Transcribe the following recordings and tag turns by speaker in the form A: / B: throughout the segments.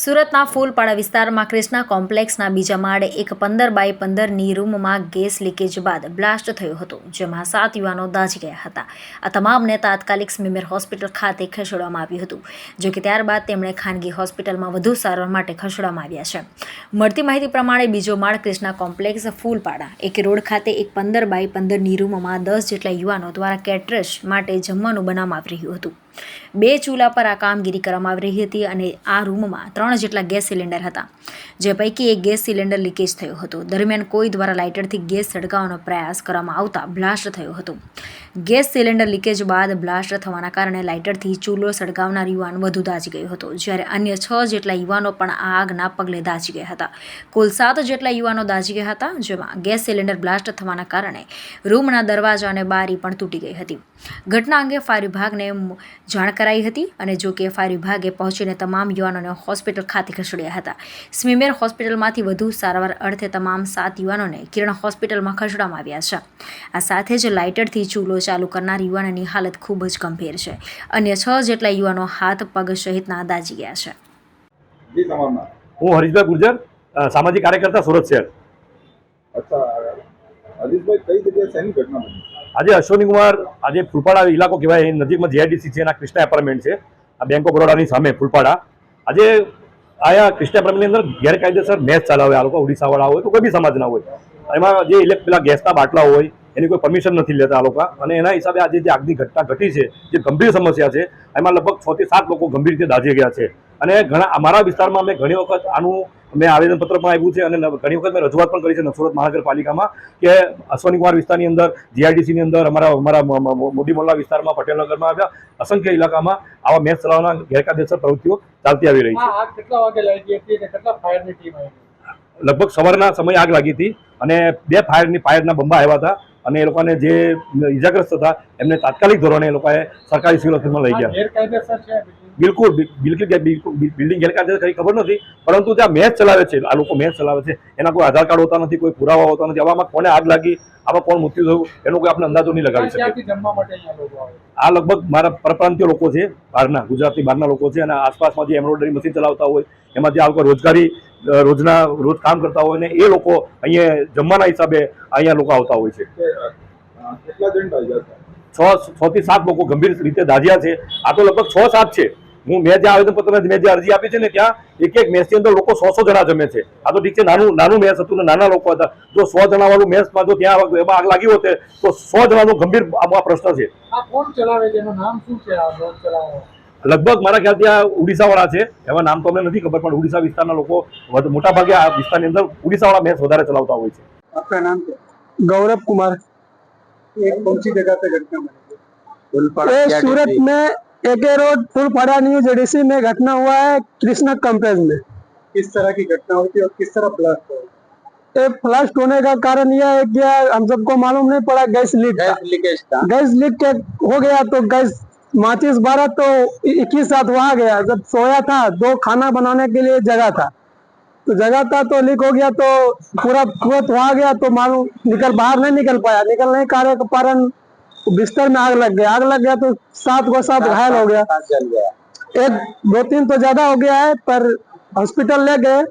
A: સુરતના ફૂલપાડા વિસ્તારમાં ક્રિષ્ના કોમ્પ્લેક્સના બીજા માળે એક પંદર બાય પંદરની રૂમમાં ગેસ લીકેજ બાદ બ્લાસ્ટ થયો હતો, જેમાં સાત યુવાનો દાઝી ગયા હતા. આ તમામને તાત્કાલિક સ્મીમેર હોસ્પિટલ ખાતે ખસેડવામાં આવ્યું હતું જોકે ત્યારબાદ તેમણે ખાનગી હોસ્પિટલમાં વધુ સારવાર માટે ખસેડવામાં આવ્યા છે. મળતી માહિતી પ્રમાણે બીજો માળ ક્રિષ્ના કોમ્પ્લેક્સ ફૂલપાડા, એક રોડ ખાતે એક પંદર બાય પંદરની રૂમમાં દસ જેટલા યુવાનો દ્વારા કેટરસ માટે જમવાનું બનાવવામાં આવી રહ્યું હતું. બે ચૂલા પર આ કામગીરી કરવામાં આવી રહી હતી અને આ રૂમમાં ત્રણ જેટલા ગેસ સિલિન્ડર હતા, જે પૈકી એક ગેસ સિલિન્ડર લીકેજ થયો હતો. દરમિયાન કોઈ દ્વારા લાઇટરથી ગેસ સળગાવવાનો પ્રયાસ કરવામાં આવતા બ્લાસ્ટ થયો હતો. ગેસ સિલિન્ડર લીકેજ બાદ બ્લાસ્ટ થવાના કારણે લાઇટરથી ચૂલો સળગાવનાર યુવાન વધુ દાજી ગયો હતો, જ્યારે અન્ય છ જેટલા યુવાનો પણ આ આગના પગલે દાજી ગયા હતા. કુલ સાત જેટલા યુવાનો દાજી ગયા હતા, જેમાં ગેસ સિલિન્ડર બ્લાસ્ટ થવાના કારણે રૂમના દરવાજા અને બારી પણ તૂટી ગઈ હતી. ઘટના અંગે ફાયર વિભાગને જાણ કરાઈ હતી અને જો કે ફાયર વિભાગે પહોંચીને તમામ યુવાનોને હોસ્પિટલ ખાતે ખસેડ્યા હતા. સ્મીમેર હોસ્પિટલમાંથી વધુ સારવાર અર્થે તમામ સાત યુવાનોને કિરણ હોસ્પિટલમાં ખસેડવામાં આવ્યા છે. આ સાથે જ લાઇટરથી ચૂલો ચાલુ કરનાર યુવાનોની હાલત ખૂબ જ ગંભીર છે. અન્ય છ જેટલા યુવાનો હાથ પગ સહિતના દાજી ગયા છે.
B: હું હરીશભાઈ ગુર્જર સામાજિક કાર્યકર્તા સુરત શહેર.
C: અચ્છા હરીશભાઈ કઈ જગ્યાએ શેની ઘટના બની?
B: આજે અશ્વની કુમાર આજે ફૂલપાડા ઇલાકો કહેવાય એ નજીકમાં જીઆઈડીસી છે, એના ક્રિષ્ના એપાર્ટમેન્ટ છે, આ બેંક ઓફ બરોડાની સામે ફૂલપાડા. આજે આયા ક્રિષ્ના એપાર્ટમેન્ટની અંદર ગેરકાયદેસર મેચ ચલાવે આ લોકો ઓડિશાવાળા હોય તો કોઈ બી સમાજના હોય. એમાં જે ઇલેક્ટ પેલા ગેસના બાટલા હોય, એની કોઈ પરમિશન નથી લેતા આ લોકો. અને એના હિસાબે આજે જે આગની ઘટના ઘટી છે, જે ગંભીર સમસ્યા છે, એમાં લગભગ છ થી સાત લોકો ગંભીર રીતે દાઝી ગયા છે. અને ઘણા, અમારા વિસ્તારમાં અમે ઘણી વખત આનું મેં આવેદનપત્ર પણ આપ્યું છે અને ઘણી વખત મેં રજૂઆત પણ કરી છે સુરત મહાનગરપાલિકામાં કે અશ્વની કુમાર વિસ્તારની અંદર જીઆઈડીસીની અંદર અમારા અમારા મોદી મોલ્લા વિસ્તારમાં પટેલનગરમાં આવ્યા. અસંખ્ય ઇલાકામાં આવા મેચ ચલાવવાના ગેરકાયદેસર પ્રવૃત્તિઓ ચાલતી આવી રહી છે.
D: કેટલા વાગે લાગી હતી અને કેટલા ફાયરની ટીમ આવી
B: લગભગ સવારના સમયે આગ લાગી હતી અને બે ફાયરની ફાયરના બંબા આવ્યા હતા. અને એ લોકોને જે ઇજાગ્રસ્ત હતા એમને તાત્કાલિક ધોરણે એ લોકોએ સરકારી સિવિલ હોસ્પિટલમાં લઈ ગયા. બિલકુલ? બિલકુલ કે બિલકુલ બિ- બિલ્ડિંગ ગેરકાયદેસર કઈ ખબર નથી પરંતુ ત્યાં મેચ ચલાવે છે આ લોકો મેચ ચલાવે છે. એના કોઈ આધાર કાર્ડ હોતા નથી કોઈ પુરાવા હોતા નથી. આવામાં કોને આગ લાગી આમાં કોણ મૃત્યુ થયું એનો કોઈ આપણે અંદાજો નહીં લગાવી શકે
D: ક્યાંથી જમવા માટે અહીંયા લોકો આવે?
B: આ લગભગ મારા પરપ્રાંતીય લોકો છે બહારના ગુજરાતની બહારના લોકો છે અને આસપાસમાં જે એમ્બ્રોઇડરી મશીન ચલાવતા હોય એમાં જે આ લોકો રોજગારી રોજના રોજ કામ કરતા હોય ને એ લોકો અહીંયા જમવાના હિસાબે અહીંયા લોકો આવતા હોય છે. છ છ થી સાત લોકો ગંભીર રીતે દાઝ્યા છે. આ તો લગભગ છ સાત છે. હું મેં જે આવેદનપત્ર મેં જે અરજી આપી છે ને ત્યાં એક એક મેચની અંદર લોકો સો સો જણા જમે છે. આ તો ઠીક છે નાનું નાનું મેચ હતું ને નાના લોકો હતા. જો સો જણા વાળું મેચમાં જો ત્યાં એમાં આગ લાગી હોત તો સો જણાનો ગંભીર આ પ્રશ્ન છે.
D: આ કોણ ચલાવે છે? એનું નામ શું છે આ
B: લગભગ મારા ખ્યાલથી આ ઉડીસાવાળા છે એમાં નામ તો અમને નથી ખબર પણ ઉડીસા વિસ્તારના લોકો વધુ મોટા ભાગે આ વિસ્તારની અંદર ઉડીસાવાળા મેચ વધારે ચલાવતા હોય છે
D: आपका नाम क्या गौरव कुमार ये कौन सी जगह पे घटना बनी
E: ये सूरत में AK road Fulpada new JDC में घटना हुआ है कृष्णा कंपेज में
D: किस तरह की घटना हुई थी और किस तरह ब्लास्ट हुआ
E: ये फ्लस्ट होने का कारण यह है कि हम सबको मालूम नहीं पड़ा गैस लीक था
D: लीकेज था
E: गैस लीक के हो गया तो गैस माचिस बारह तो इक्कीस साथ वहाँ गया। जब सोया था दो खाना बनाने के लिए जगह था। तो जगह था तो लीक हो गया तो पूरा तुरंत वहाँ गया तो मालूम निकल बाहर नहीं निकल पाया। निकल नहीं कार्य के कारण बिस्तर में आग लग गया। आग लग गया तो सात को सात घायल हो गया। एक दो तीन तो ज़्यादा हो गया है पर हॉस्पिटल ले गए।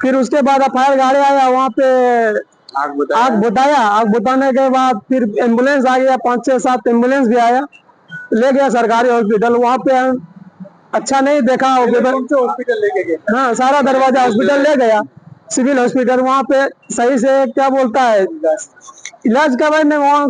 E: फिर उसके बाद एफ़ फायर गाड़ी आया वहाँ पे
D: आग
E: आग बुताया आग बुताने के बाद फिर एंबुलेंस आ गया पाँच छह सात एंबुलेंस भी आया। ले गया सरकारी हॉस्पिटल वहाँ पे अच्छा नहीं देखा हॉस्पिटल।
D: लेके गए?
E: हाँ सारा दरवाज़ा हॉस्पिटल ले गया सिविल हॉस्पिटल वहाँ पे सही से क्या बोलता है इलाज का मैंने वहाँ।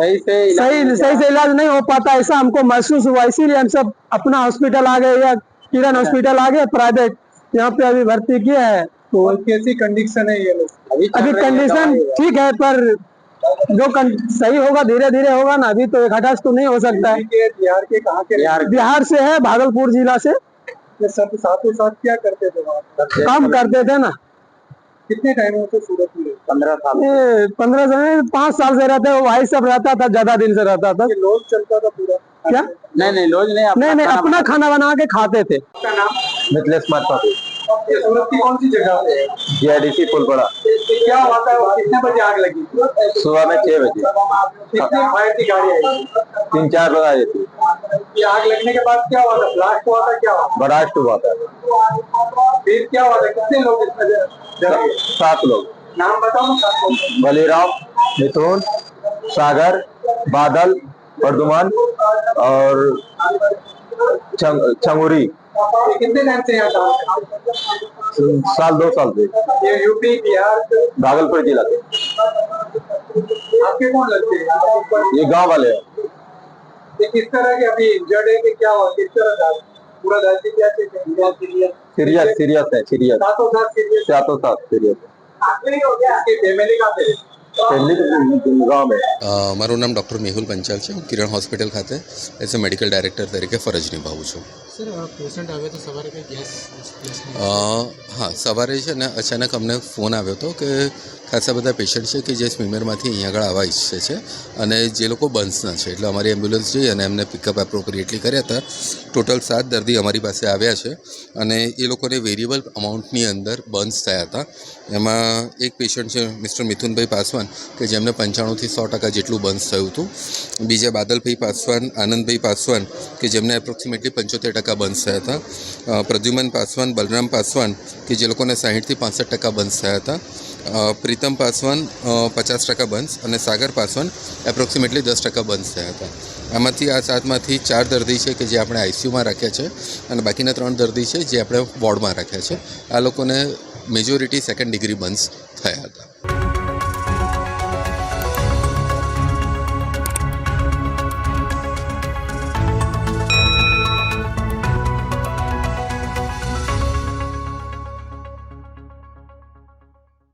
D: सही से
E: सही सही से इलाज नहीं हो पाता ऐसा हमको महसूस हुआ इसीलिए हम सब अपना हॉस्पिटल आ गए या किरण हॉस्पिटल आ गए प्राइवेट यहाँ पे अभी भर्ती किया है। तो
D: कैसी कंडीशन है ये लोग?
E: अभी कंडीशन ठीक है पर जो सही होगा धीरे धीरे होगा ना अभी तो एक हटास तो नहीं हो सकता है।
D: बिहार के कहाँ के बिहार
E: बिहार से है भागलपुर जिला से।
D: के सब साथों साथ क्या करते थे
E: काम करते थे ना।
D: कितने टाइम से सूरत में पंद्रह साल।
E: पंद्रह पाँच साल से रहते वो भाई सब रहता था ज़्यादा दिन से रहता था।
D: लोज चलता था पूरा?
E: क्या?
D: नहीं नहीं लोज नहीं
E: नहीं नहीं अपना खाना बना के खाते थे।
D: नाम?
E: मिथिलेश माता
D: ये सूरत की कौन सी जगह पे है? क्या हुआ था कितने बजे आग लगी?
F: सुबह में छह बजे।
D: कितनी फायर की गाड़ी आई?
F: तीन चार लोग आए थे।
D: ये आग लगने के बाद क्या हुआ था? ब्लास्ट हुआ था क्या हुआ
F: बरास्ट हुआ था।
D: फिर क्या हुआ था? कितने लोग इसमें
F: सात लोग।
D: नाम बताओ
F: बलिराम मिथुन सागर बादल वर्धमान और चंगुरी।
D: कितने टाइम से यहाँ
F: साल दो साल से।
D: ये यूपी बिहार
F: भागलपुर जिला के
D: आपके कौन लगते हैं?
F: ये गाँव वाले हैं।
D: ये किस तरह के अभी इंजर्ड है कि क्या हुआ? किस तरह था? पूरा धरती क्या सीरियस
F: सीरियस सीरियस है सीरियस
D: सातों सात सीरियस
F: सातों सात सीरियस
D: फैमिली का
G: મારું નામ ડૉક્ટર મેહુલ પંચાલ છે. હું કિરણ હોસ્પિટલ ખાતે એઝ અ મેડિકલ ડાયરેક્ટર તરીકે ફરજ નિભાવું છું. હા, સવારે છે ને અચાનક અમને ફોન આવ્યો હતો કે ખાસા બધા પેશન્ટ છે કે જે સ્વિમરમાંથી અહીંયા આગળ આવવા ઈચ્છે છે અને જે લોકો બંસના છે. એટલે અમારી એમ્બ્યુલન્સ જઈ અને એમને પિકઅપ એપ્રોપ્રિએટલી કર્યા હતા. ટોટલ સાત દર્દી અમારી પાસે આવ્યા છે અને એ લોકોને વેરિયેબલ અમાઉન્ટની અંદર બંસ થયા હતા. એમાં એક પેશન્ટ છે મિસ્ટર મિથુનભાઈ પાસવાન કે જેમને પંચાણુંથી સો ટકા જેટલું બંધ થયું હતું. બીજા બાદલભાઈ પાસવાન, આનંદભાઈ પાસવાન કે જેમને એપ્રોક્સિમેટલી પંચોતેર ટકા બંધ થયા હતા પ્રદ્યુમન પાસવાન, બલરામ પાસવાન, કે જે લોકોને સાહીઠથી પાસઠ ટકા બંધ થયા હતા પ્રીતમ પાસવાન પચાસ ટકા બર્ન્સ અને સાગર પાસવાન એપ્રોક્સિમેટલી દસ ટકા બંધ થયા હતા. આમાંથી આ સાતમાંથી ચાર દર્દી છે કે જે આપણે આઈસીયુમાં રાખ્યા છે અને બાકીના ત્રણ દર્દી છે જે આપણે વોર્ડમાં રાખ્યા છે. આ લોકોને મેજોરિટી સેકન્ડ ડિગ્રી બર્ન્સ થયા હતા.